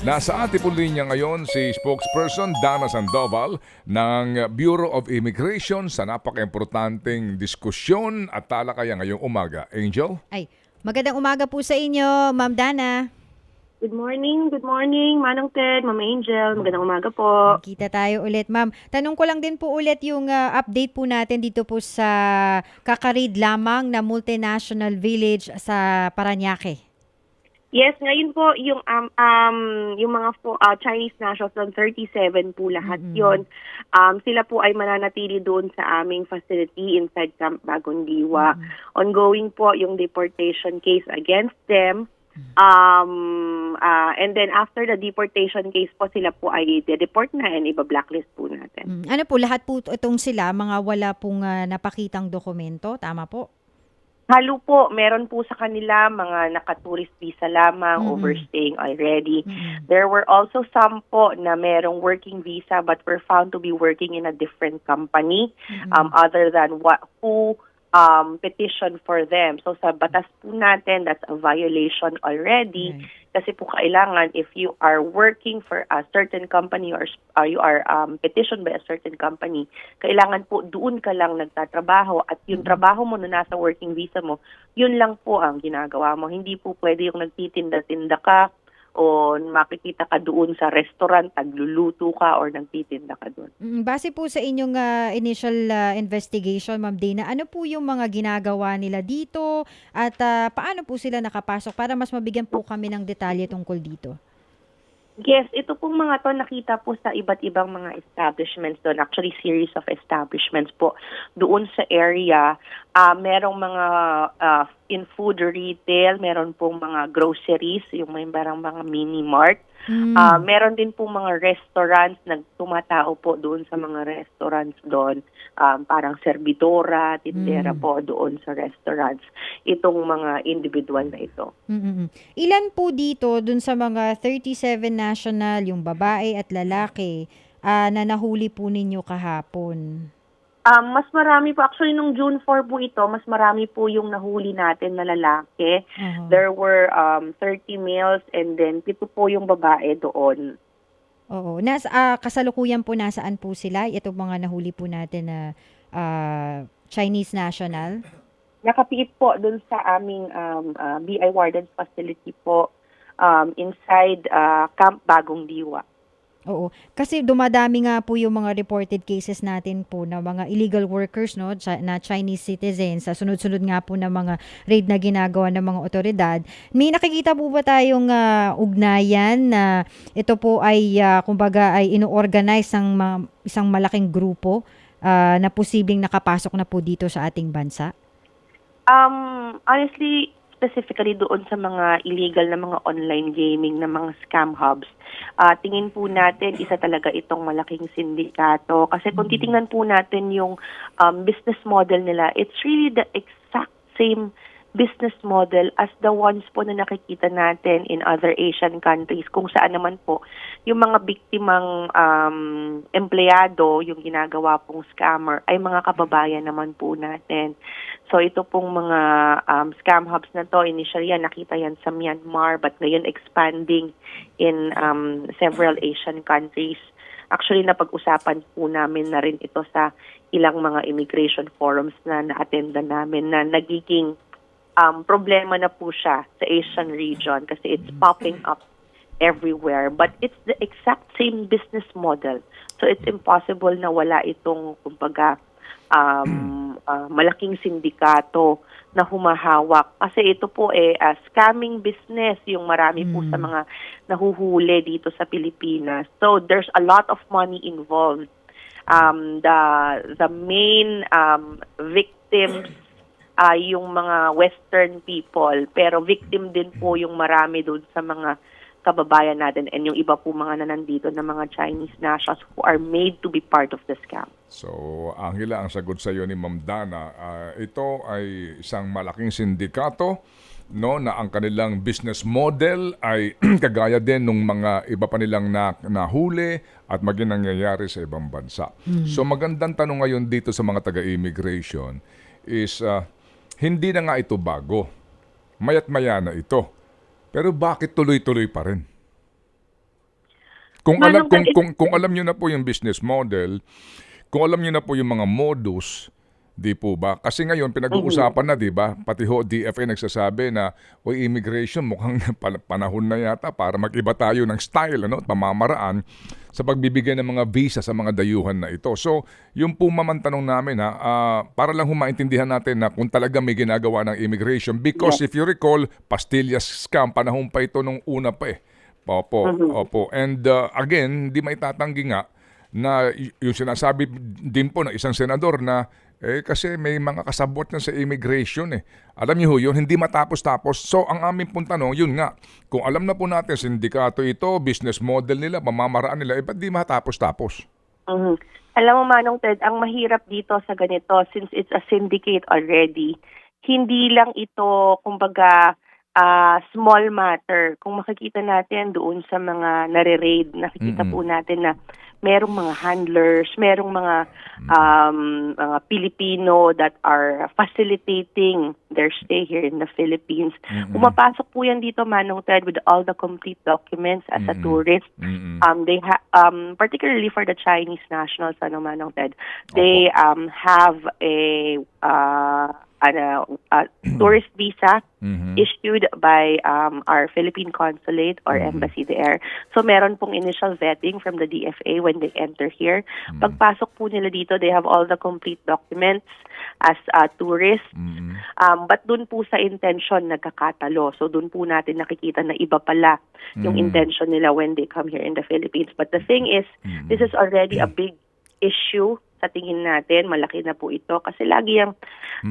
Nasa ating po linya ngayon si spokesperson Dana Sandoval ng Bureau of Immigration sa napaka-importanting diskusyon at talakayan ngayong umaga. Angel? Ay, magandang umaga po sa inyo, Ma'am Dana. Good morning, good morning, Manong Ted, Mama Angel, magandang umaga po. Kita tayo ulit, Ma'am. Tanong ko lang din po ulit yung ah, update po natin dito po sa kakarid lamang na multinational village sa Paranaque. Yes, ngayon po yung um, um yung mga fo- uh, Chinese nationals doon 37 po lahat 'yon. Um sila po ay mananatili doon sa aming facility inside Camp Bagong Diwa. Ongoing po yung deportation case against them. Um uh, and then after the deportation case po sila po ay de-deport na and iba-blacklist po natin. Mm, Ano po, lahat po itong sila, mga wala pong ah, napakitang dokumento, tama po? Halo po, meron po sa kanila mga naka-tourist visa lamang, Mm-mm. overstaying already. Mm-mm. There were also some po na merong working visa but were found to be working in a different company um, other than what who um, petitioned for them. So sa batas po natin, that's a violation already. Right. Kasi po kailangan if you are working for a certain company or, or you are um, petitioned by a certain company, kailangan po doon ka lang nagtatrabaho at yung trabaho mo na nasa working visa mo, yun lang po ang ginagawa mo. Hindi po pwede yung nagtitinda-tinda ka o makikita ka doon sa restaurant, tagluluto ka or nagtitinda ka doon. Mm, Base po sa inyong ah, initial ah, investigation, Ma'am Dana, ano po yung mga ginagawa nila dito at ah, paano po sila nakapasok para mas mabigyan po kami ng detalye tungkol dito? Yes, ito pong mga to nakita po sa iba't ibang mga establishments doon. Actually, series of establishments po doon sa area. Ah, merong mga ah, in food retail, meron pong mga groceries, yung may barang mga mini mart. Mm. Ah, meron din pong mga restaurants na tumatao po doon sa mga restaurants doon. Um, parang servidora, tindera Mm. po doon sa restaurants. Itong mga individual na ito. Mm-mm. Ilan po dito dun sa mga 37 national, yung babae at lalaki, ah, na nahuli po ninyo kahapon? Um, mas marami po, actually nung June 4 po ito, mas marami po yung nahuli natin na lalaki. Aha. There were um, 30 males and then pito po yung babae doon. Oo. Nas, ah, kasalukuyan po nasaan po sila? Itong mga nahuli po natin na ah, Chinese national? Nakapiit po doon sa aming um, uh, BI Warden facility po um, inside uh, Camp Bagong Diwa. Oo. Kasi dumadami nga po yung mga reported cases natin po na mga illegal workers no na Chinese citizens sa sunod-sunod nga po na mga raid na ginagawa ng mga otoridad. May nakikita po ba tayong ah, ugnayan na ito po ay ah, kumbaga ay ino-organize ng mga- isang malaking grupo ah, na posibleng nakapasok na po dito sa ating bansa? Um, honestly, specifically doon sa mga illegal na mga online gaming na mga scam hubs, ah, tingin po natin isa talaga itong malaking sindikato. Kasi kung titingnan po natin yung um, business model nila, it's really the exact same business model as the ones po na nakikita natin in other Asian countries kung saan naman po yung mga biktimang um, empleyado, yung ginagawa pong scammer, ay mga kababayan naman po natin. So ito pong mga um, scam hubs na to, initially yan, nakita yan sa Myanmar, but ngayon expanding in um, several Asian countries. Actually, napag-usapan po namin na rin ito sa ilang mga immigration forums na na-attendan namin na nagiging um, problema na po siya sa Asian region kasi it's popping up everywhere. But it's the exact same business model. So it's impossible na wala itong, kumbaga, um, ah, malaking sindikato na humahawak. Kasi ito po eh, ah, scamming business yung marami po sa mga nahuhuli dito sa Pilipinas. So there's a lot of money involved. Um, the the main um, victims ay yung mga Western people, pero victim din po yung marami doon sa mga kababayan natin and yung iba po mga na nandito na mga Chinese nationals who are made to be part of the scam. So, Angela, ang sagot sa iyo ni Ma'am Dana, ah, ito ay isang malaking sindikato no na ang kanilang business model ay kagaya din ng mga iba pa nilang na, nahuli at maging nangyayari sa ibang bansa. So magandang tanong ngayon dito sa mga taga-immigration is ah, hindi na nga ito bago. Mayat maya na ito. Pero bakit tuloy-tuloy pa rin? kung alam kung, kung kung alam niyo na po yung business model, kung alam niyo na po yung mga modus, di po ba? Kasi ngayon pinag-uusapan na, di ba? Pati ho DFA nagsasabi na, o immigration mukhang pan- panahon na yata para mag-iba tayo ng style, ano, pamamaraan sa pagbibigay ng mga visa sa mga dayuhan na ito. So, yung po maman tanong namin ha, ah, para lang humaintindihan natin na kung talaga may ginagawa ng immigration because if you recall, pastillas scam, panahon pa ito nung una pa eh. Opo, opo. And uh, again, hindi may tatanggi nga na yung sinasabi din po ng isang senador na eh kasi may mga kasabot na sa immigration eh. Alam niyo ho yun, hindi matapos-tapos. So ang aming pong tanong, yun nga, kung alam na po natin sindikato ito, business model nila, pamamaraan nila, eh ba't di matapos-tapos? Mhm. Alam mo, Manong Ted, ang mahirap dito sa ganito, since it's a syndicate already, hindi lang ito, kumbaga, ah, small matter. Kung makikita natin doon sa mga nare-raid, nakikita po natin na merong mga handlers, merong mga um, mga Pilipino that are facilitating their stay here in the Philippines. Pumapasok po yan dito, Manong Ted, with all the complete documents as a tourist. Mm-mm. Um, they ha- um, particularly for the Chinese nationals, ano Manong Ted, they um, have a uh, ano, uh, tourist visa Mhm. issued by um, our Philippine consulate or embassy there. So meron pong initial vetting from the DFA when they enter here. Pagpasok po nila dito, they have all the complete documents as a tourist. Mm-mm. Um, but dun po sa intention nagkakatalo. So dun po natin nakikita na iba pala yung intention nila when they come here in the Philippines. But the thing is, this is already a big issue sa tingin natin. Malaki na po ito. Kasi lagi yung,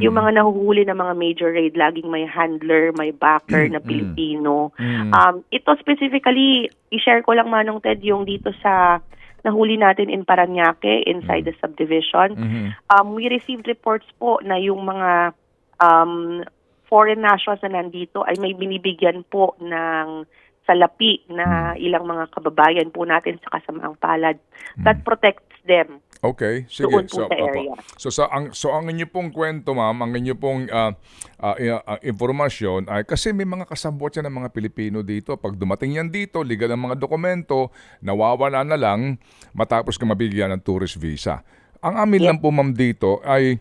yung mga nahuhuli ng mga major raid, laging may handler, may backer na Pilipino. Um, ito specifically, i-share ko lang manong Ted yung dito sa nahuli natin in Paranaque inside the subdivision Mhm. um, we received reports po na yung mga um, foreign nationals na nandito ay may binibigyan po ng salapi na ilang mga kababayan po natin sa kasamaang palad that protects them. Okay, sige. Doon po So, sa opo. area. so, sa ang so ang inyo pong kwento, ma'am, ang inyo pong ah, ah, i- ah, impormasyon ay kasi may mga kasabot yan ng mga Pilipino dito. Pag dumating yan dito, legal ang mga dokumento, nawawala na lang matapos ka mabigyan ng tourist visa. Ang amin lang po, ma'am, dito ay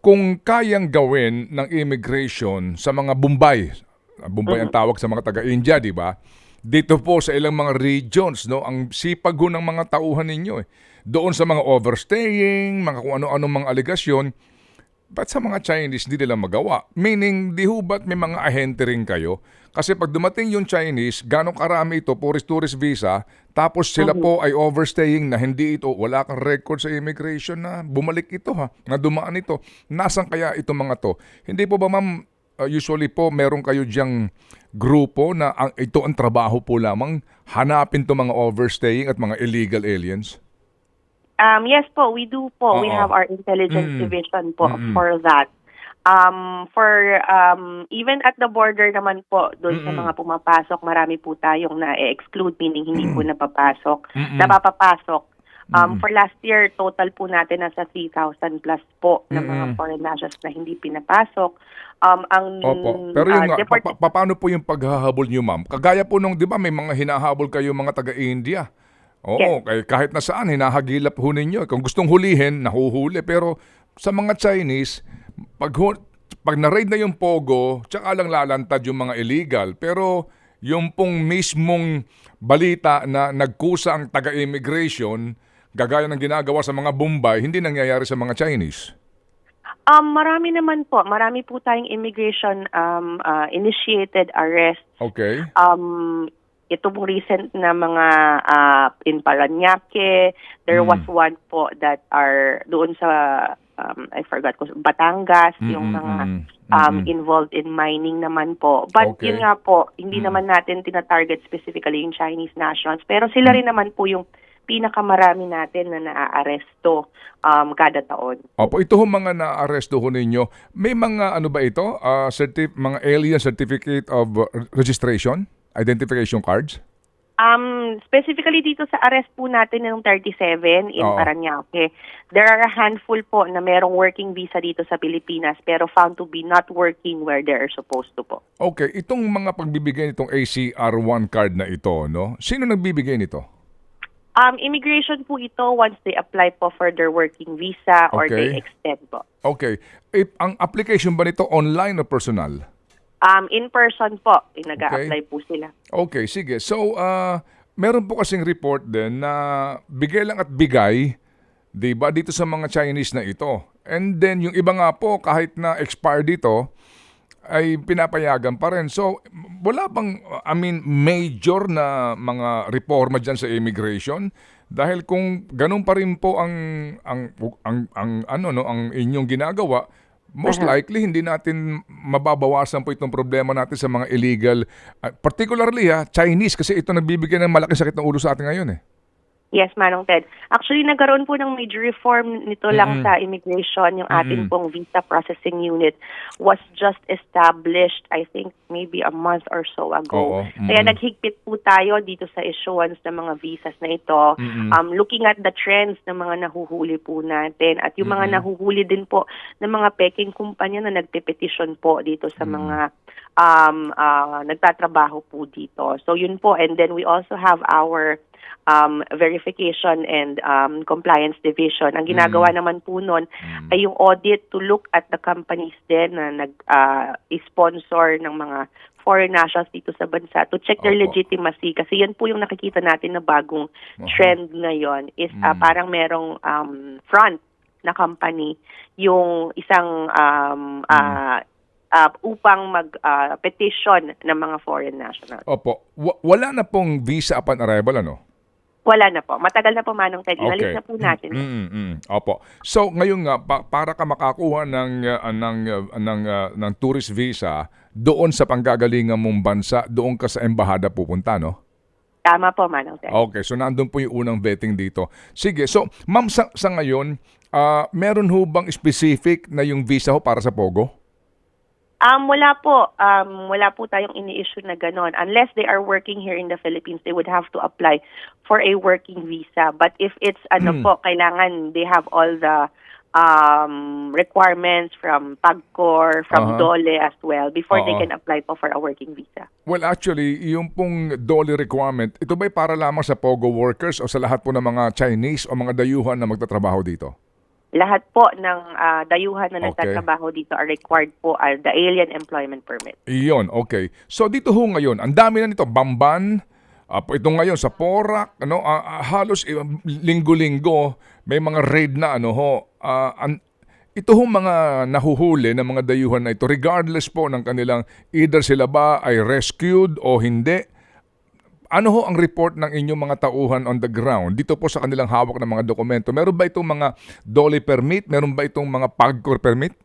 kung kayang gawin ng immigration sa mga Bombay, Bombay ang tawag sa mga taga-India, di ba? Dito po sa ilang mga regions, no, ang sipag ng mga tauhan ninyo eh. Doon sa mga overstaying, mga kung ano-ano mga aligasyon, ba't sa mga Chinese hindi nila magawa? Meaning, di ho ba't may mga ahente rin kayo? Kasi pag dumating yung Chinese, ganong karami ito, tourist-tourist visa, tapos sila po ay overstaying na hindi ito, wala kang record sa immigration na bumalik ito ha, na dumaan ito. Nasaan kaya ito mga to? Hindi po ba ma'am, uh, usually po meron kayo diyang grupo na ang, ito ang trabaho po lamang, hanapin to mga overstaying at mga illegal aliens? Um, yes po, we do po. We Oo. have our intelligence Mm. division po Mm-mm. for that. Um, for um, even at the border naman po, doon sa Mm-mm. mga pumapasok, marami po tayong na-exclude, meaning hindi po napapasok. Mm-mm. Napapapasok. Um, For last year, total po natin nasa 3,000 plus po na mga Mm-mm. foreign nationals na hindi pinapasok. Um, ang Opo. Pero yung ah, nga, deport- pa- pa- paano po yung paghahabol nyo, ma'am? Kagaya po nung, di ba, may mga hinahabol kayo mga taga-India. Oo, kay- kahit na saan, hinahagilap ho ninyo. Kung gustong hulihin, nahuhuli. Pero sa mga Chinese, pag, pag na-raid na yung Pogo, tsaka lang lalantad yung mga illegal. Pero yung pong mismong balita na nagkusa ang taga-immigration, gagaya ng ginagawa sa mga Bombay, hindi nangyayari sa mga Chinese. Um, marami naman po. Marami po tayong immigration um, ah, initiated arrest Okay? um ito pong recent na mga ah, in Paranaque, there was one po that are doon sa um, I forgot ko Batangas, yung Mm, mga mm, mm, um, mm. involved in mining naman po. But Okay. yun nga po, hindi naman natin tina-target specifically yung Chinese nationals, pero sila rin naman po yung pinakamarami natin na naaaresto um, kada taon. Opo, ito ho mga na-arresto ho ninyo. May mga ano ba ito? Ah, certi- mga alien certificate of uh, registration? Identification cards? Um, specifically dito sa arrest po natin ng 37 in Oo. Paranaque, there are a handful po na merong working visa dito sa Pilipinas pero found to be not working where they are supposed to po. Okay, itong mga pagbibigay nitong ACR1 card na ito, no? Sino nagbibigay nito? Um, immigration po ito once they apply po for their working visa or Okay. they extend po. Okay. Eh, ang application ba nito online o personal? Um, in person po, eh, nag-a-apply po sila. Okay, sige. So, ah, meron po kasing report din na bigay lang at bigay, 'di ba, dito sa mga Chinese na ito. And then yung iba nga po kahit na expire dito ay pinapayagan pa rin. So, wala bang I mean major na mga reforma diyan sa immigration? Dahil kung ganun pa rin po ang ang ang, ang ano no, ang inyong ginagawa, most likely hindi natin mababawasan po itong problema natin sa mga illegal, uh, particularly ha, Chinese kasi ito nagbibigay ng malaking sakit ng ulo sa atin ngayon eh. Yes, Manong Ted. Actually, nagkaroon po ng major reform nito lang sa immigration. Yung ating pong visa processing unit was just established, I think, maybe a month or so ago. Oo, Kaya naghigpit po tayo dito sa issuance ng mga visas na ito. Um, looking at the trends ng mga nahuhuli po natin at yung mga nahuhuli din po ng mga peking kumpanya na nagpe-petition po dito sa mga um, ah, nagtatrabaho po dito. So yun po. And then we also have our um, verification and um, compliance division. Ang ginagawa naman po nun ay yung audit to look at the companies din na nag-sponsor ng mga foreign nationals dito sa bansa to check their Opo. legitimacy kasi yan po yung nakikita natin na bagong trend ngayon is ah, parang merong um, front na company yung isang um, ah, ah, upang mag-petition ng mga foreign nationals. Opo, wa- wala na pong visa upon arrival ano? Wala na po. Matagal na po manong Ted. Inalis na po natin. Mm, mm, mm. Opo. So ngayon nga pa- para ka makakuha ng uh, ng uh, ng uh, ng tourist visa doon sa panggagalingan mong bansa, doon ka sa embahada pupunta, no? Tama po manong Ted. Okay, so nandun po yung unang vetting dito. Sige, so ma'am sa, sa ngayon, ah, meron ho bang specific na yung visa ho para sa Pogo? Um, wala po. Um, wala po tayong ini-issue na ganon. Unless they are working here in the Philippines, they would have to apply for a working visa. But if it's ano po, kailangan they have all the um, requirements from PAGCOR, from Aha. DOLE as well before they Oo. can apply po for a working visa. Well, actually, yung pong dolly requirement, ito ba'y para lamang sa Pogo workers o sa lahat po ng mga Chinese o mga dayuhan na magtatrabaho dito? Lahat po ng ah, dayuhan na Okay. nagtatrabaho dito are required po are the Alien Employment Permit. Iyon, okay. So dito ho ngayon, ang dami na nito, Bamban, po ito ngayon sa Porac, ano, ah, halos eh, linggo-linggo may mga raid na ano ho. ah, an- ito ho mga nahuhuli ng mga dayuhan na ito regardless po ng kanilang either sila ba ay rescued o hindi. Ano ho ang report ng inyong mga tauhan on the ground dito po sa kanilang hawak ng mga dokumento? Meron ba itong mga dolly permit? Meron ba itong mga pagcor permit?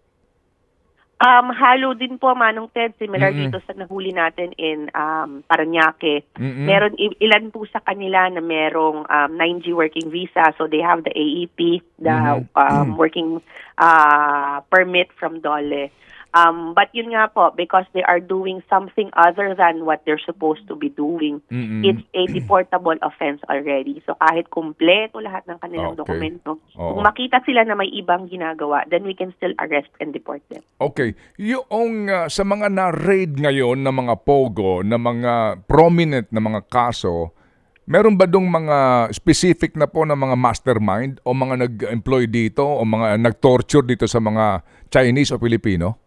Um, halo din po, Manong Ted, similar dito sa nahuli natin in um, Paranaque. Mm-mm. Meron ilan po sa kanila na merong um, 9G working visa. So they have the AEP, the um, working uh, permit from DOLE. Um, but yun nga po, because they are doing something other than what they're supposed to be doing, Mm-mm. it's a deportable offense already. So kahit kumpleto lahat ng kanilang Okay. dokumento, Oo. kung makita sila na may ibang ginagawa, then we can still arrest and deport them. Okay, yung uh, sa mga na-raid ngayon na mga pogo, na mga prominent na mga kaso, meron ba dong mga specific na po na mga mastermind o mga nag-employ dito o mga nag-torture dito sa mga Chinese o Filipino?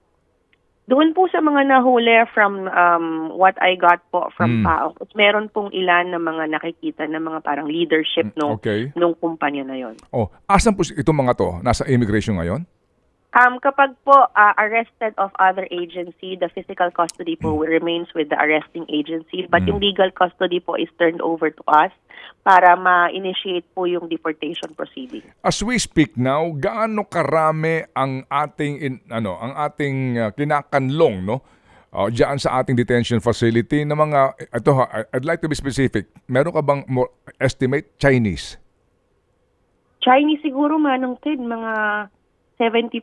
Doon po sa mga nahuli from um, what I got po from Mm. PAO, meron pong ilan na mga nakikita na mga parang leadership nung, Mm, okay. nung kumpanya na yon. Oh, asan po itong mga to? Nasa immigration ngayon? Um, kapag po uh, arrested of other agency, the physical custody po Mm. remains with the arresting agency, but yung legal custody po is turned over to us para ma-initiate po yung deportation proceeding. As we speak now, gaano karami ang ating in, ano, ang ating uh, kinakanlong, no? Uh, diyan sa ating detention facility na mga ito ha, I'd like to be specific. Meron ka bang more estimate Chinese? Chinese siguro manong Ted, mga 70%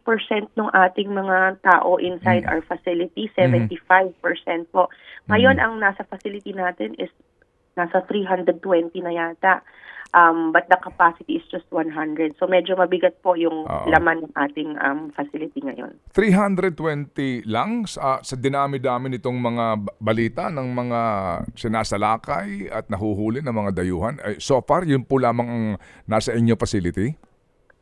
ng ating mga tao inside our facility, 75% po. Ngayon, ang nasa facility natin is nasa 320 na yata. Um, but the capacity is just 100. So medyo mabigat po yung Oo. laman ng ating um, facility ngayon. 320 lang sa, sa dinami-dami nitong mga ba- balita ng mga sinasalakay at nahuhuli ng mga dayuhan. So far, yun po lamang ang nasa inyo facility?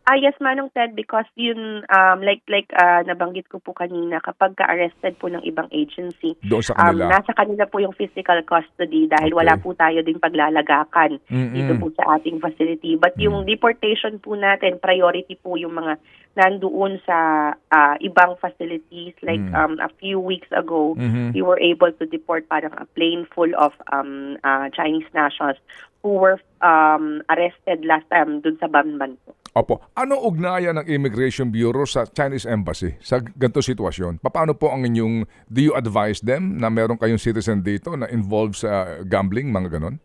Ah, yes, Manong Ted, because yun, um, like, like ah, nabanggit ko po kanina, kapag ka-arrested po ng ibang agency, Doon sa um, kanila? nasa kanila po yung physical custody dahil Okay. wala po tayo ding paglalagakan Mm-mm. dito po sa ating facility. But yung deportation po natin, priority po yung mga nandoon sa ah, ibang facilities. Like Mm. um, a few weeks ago, Mhm. we were able to deport parang a plane full of um, ah, Chinese nationals who were um, arrested last time dun sa Banban po. Opo. Ano ugnayan ng Immigration Bureau sa Chinese Embassy sa ganito sitwasyon? Paano po ang inyong, do you advise them na meron kayong citizen dito na involved sa gambling, mga ganon?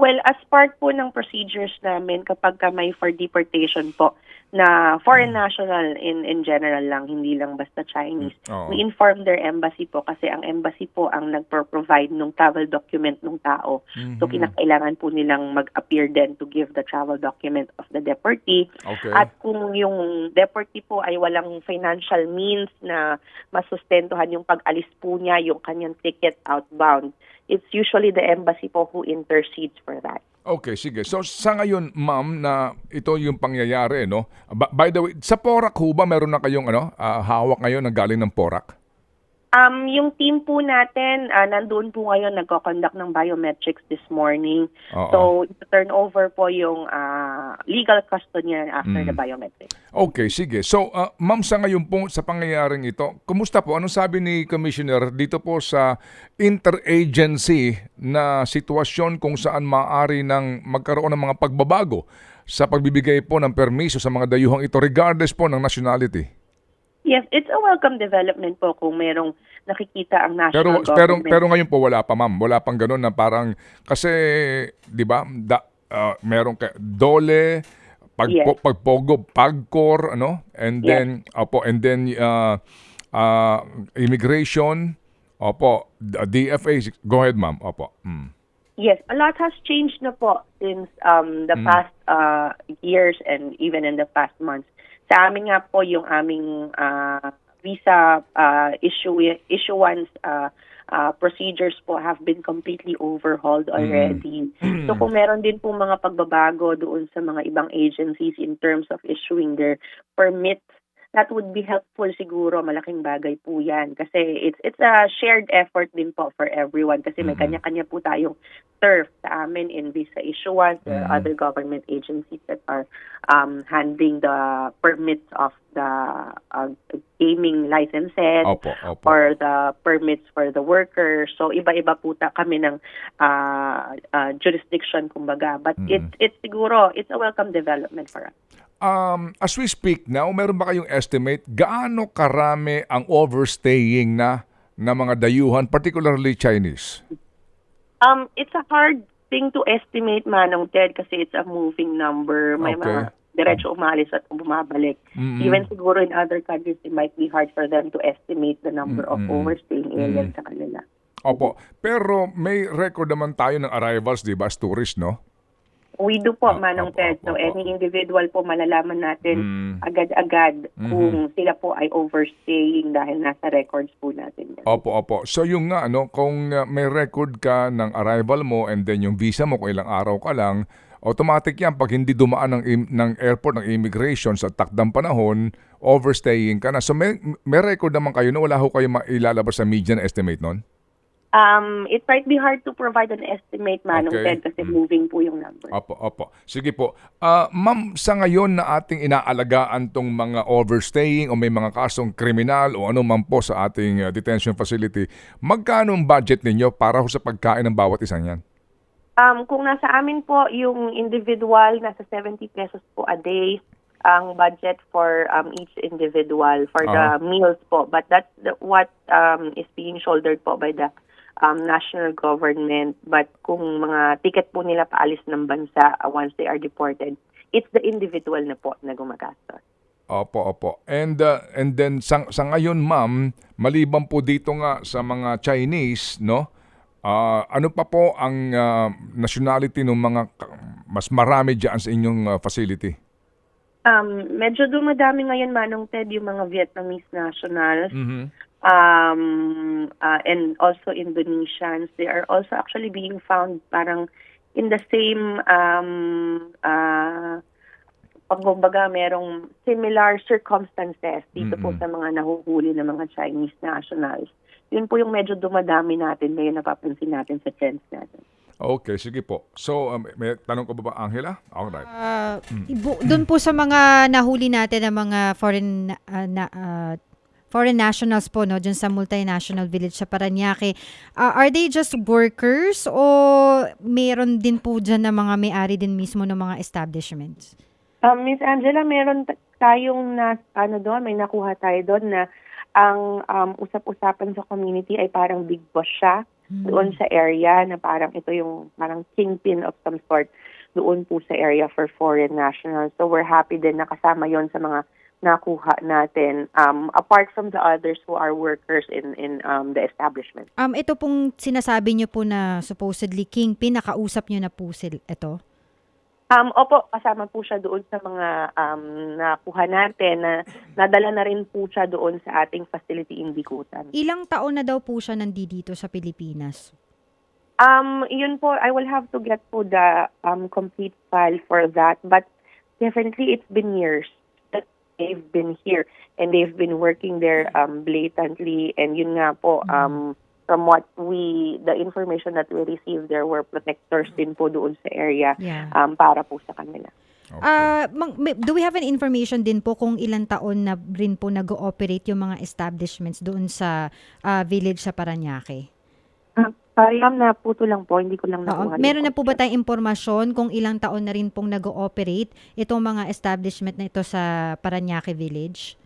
Well, as part po ng procedures namin kapag ka may for deportation po na foreign national in in general lang, hindi lang basta Chinese. Oo. We inform their embassy po kasi ang embassy po ang nagpro-provide ng travel document ng tao. So kinakailangan po nilang mag-appear then to give the travel document of the deportee. Okay. At kung yung deportee po ay walang financial means na masustentuhan yung pag-alis po niya, yung kanyang ticket outbound, it's usually the embassy po who intercedes for that. Okay, sige. So sa ngayon, ma'am, na ito yung pangyayari, no? By the way, sa Porac ho ba meron na kayong ano, ah, hawak ngayon na galing ng Porac? Um, yung team po natin, ah, nandun po ngayon, nagko-conduct ng biometrics this morning. Oo. So, turn over po yung ah, legal custody after Mm. the biometrics. Okay, sige. So, ah, ma'am, sa ngayon po, sa pangyayaring ito, kumusta po? Anong sabi ni Commissioner dito po sa interagency na sitwasyon kung saan maaari ng magkaroon ng mga pagbabago sa pagbibigay po ng permiso sa mga dayuhang ito regardless po ng nationality? Yes, it's a welcome development po kung merong nakikita ang Pero national pero government. pero ngayon po wala pa ma'am. Wala pang ganoon na parang kasi 'di ba? Da, ah, meron ka dole pag Yes. pagpogo, pagcor ano? And Yes. then opo and then uh, uh, immigration opo DFA go ahead ma'am. Opo. Mm. Yes, a lot has changed na po since um, the past uh, years and even in the past months. Sa amin nga po yung aming uh, visa uh, issue issuance uh, uh, procedures po have been completely overhauled already. So kung meron din po mga pagbabago doon sa mga ibang agencies in terms of issuing their permits that would be helpful siguro malaking bagay po yan. Kasi it's it's a shared effort din po for everyone. Kasi may kanya-kanya po tayong turf sa amin in visa issuance. There are other government agencies that are um, handling the permits of the uh, gaming licenses Opo, opo. or the permits for the workers. So iba-iba po ta kami ng uh, uh, jurisdiction kumbaga. But it's it's siguro it's a welcome development for us Um, as we speak now, meron ba kayong estimate gaano karami ang overstaying na na mga dayuhan, particularly Chinese? Um, it's a hard thing to estimate, Manong Ted, kasi it's a moving number. May Okay. mga diretso umalis at bumabalik. Even siguro in other countries, it might be hard for them to estimate the number of overstaying aliens sa kanila. Opo. Pero may record naman tayo ng arrivals, di ba, as tourist, no? We do po, Ah, Manong opo, Ted. So, opo. any individual po, malalaman natin Mm. agad-agad Mm-hmm. kung sila po ay overstaying dahil nasa records po natin. yan. Opo, opo. So yung nga, ano, kung uh, may record ka ng arrival mo and then yung visa mo kung ilang araw ka lang, automatic yan. Pag hindi dumaan ng, im- ng airport, ng immigration sa takdang panahon, overstaying ka na. So may, may record naman kayo na wala ho kayo mailalabas sa median estimate nun? Um, it might be hard to provide an estimate, Manong Okay. Ted, kasi moving po yung number. Opo, opo. Sige po. Ah, ma'am, sa ngayon na ating inaalagaan tong mga overstaying o may mga kasong kriminal o ano man po sa ating uh, detention facility, magkano ang budget ninyo para sa pagkain ng bawat isang yan? Um, kung nasa amin po, yung individual, nasa 70 pesos po a day ang budget for um, each individual for Ah. the meals po. But that's the, what um, is being shouldered po by the um, national government. But kung mga ticket po nila paalis ng bansa uh, once they are deported, it's the individual na po na gumagastos. Opo, opo. And uh, and then sa, sa ngayon, ma'am, maliban po dito nga sa mga Chinese, no? Ah, ano pa po ang ah, nationality ng mga mas marami dyan sa inyong uh, facility? Um, medyo dumadami ngayon, Manong Ted, yung mga Vietnamese nationals. Mhm. Um, uh, and also Indonesians. They are also actually being found parang in the same um, uh, pagkumbaga merong similar circumstances dito po Mm-mm. sa mga nahuhuli ng mga Chinese nationals. Yun po yung medyo dumadami natin ngayon napapansin natin sa trends natin. Okay, sige po. So, um, may tanong ko ba ba, Angela? Alright. Ah, ibu- doon po sa mga nahuli natin ng mga foreign ah, na, ah, foreign nationals po no diyan sa multinational village sa Paranaque. Ah, are they just workers o meron din po diyan na mga may-ari din mismo ng mga establishments? Um, Miss Angela, meron tayong na, ano doon, may nakuha tayo doon na ang um, usap-usapan sa community ay parang big boss siya doon sa area na parang ito yung parang kingpin of some sort doon po sa area for foreign nationals. So we're happy din na kasama yon sa mga nakuha natin um, apart from the others who are workers in in um, the establishment. Um ito pong sinasabi niyo po na supposedly kingpin nakausap niyo na po sil ito Um, opo, kasama po siya doon sa mga um, nakuha natin na nadala na rin po siya doon sa ating facility in Bikutan. Ilang taon na daw po siya nandito sa Pilipinas Um, yun po, I will have to get po the um, complete file for that. But definitely, it's been years they've been here and they've been working there um, blatantly. And yun nga po, um, from what we, the information that we received, there were protectors din po doon sa area yeah um, para po sa kanila. Okay. May- do we have an information din po kung ilang taon na rin po nag-ooperate yung mga establishments doon sa ah, village sa Paranaque? Uh, Parang na puto lang po, hindi ko lang Oo. nakuha. Meron na po ba tayong impormasyon kung ilang taon na rin pong nag-ooperate itong mga establishment na ito sa Paranaque Village?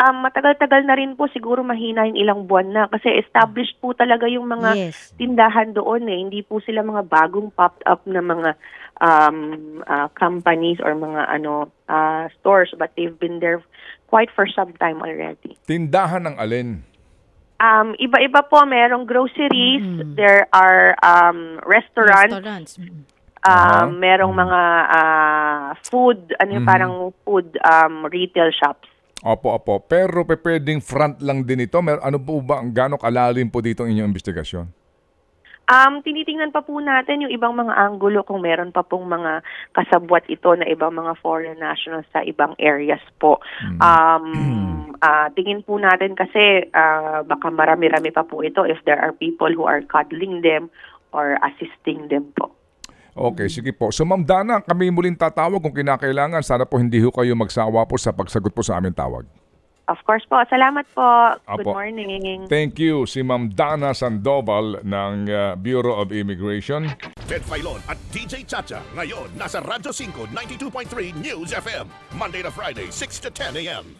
Um, matagal-tagal na rin po, siguro mahina yung ilang buwan na kasi established po talaga yung mga yes. tindahan doon eh. Hindi po sila mga bagong popped up na mga um, uh, companies or mga ano uh, stores but they've been there quite for some time already. Tindahan ng alin? Um, iba-iba po, merong groceries, Mhm. there are um, restaurants, Restaurants. Mm. Aha. um, merong mga uh, food, ano yung Mhm. parang food um, retail shops. Opo, opo. Pero pe, pwedeng front lang din ito. Mer ano po ba, ang gano'ng kalalim po dito ang inyong investigasyon? Um, tinitingnan pa po natin yung ibang mga anggulo kung meron pa pong mga kasabwat ito na ibang mga foreign nationals sa ibang areas po. Um, ah, tingin po natin kasi ah, baka marami-rami pa po ito if there are people who are cuddling them or assisting them po. Okay, sige po. So Ma'am Dana, kami muling tatawag kung kinakailangan. Sana po hindi ho kayo magsawa po sa pagsagot po sa aming tawag. Of course po. Salamat po. Good Apo. morning. Thank you si Ma'am Dana Sandoval ng uh, Bureau of Immigration. Ted Filon at DJ Chacha. Ngayon, nasa Radyo 5, 92.3 News FM. Monday to Friday, 6 to 10 a.m.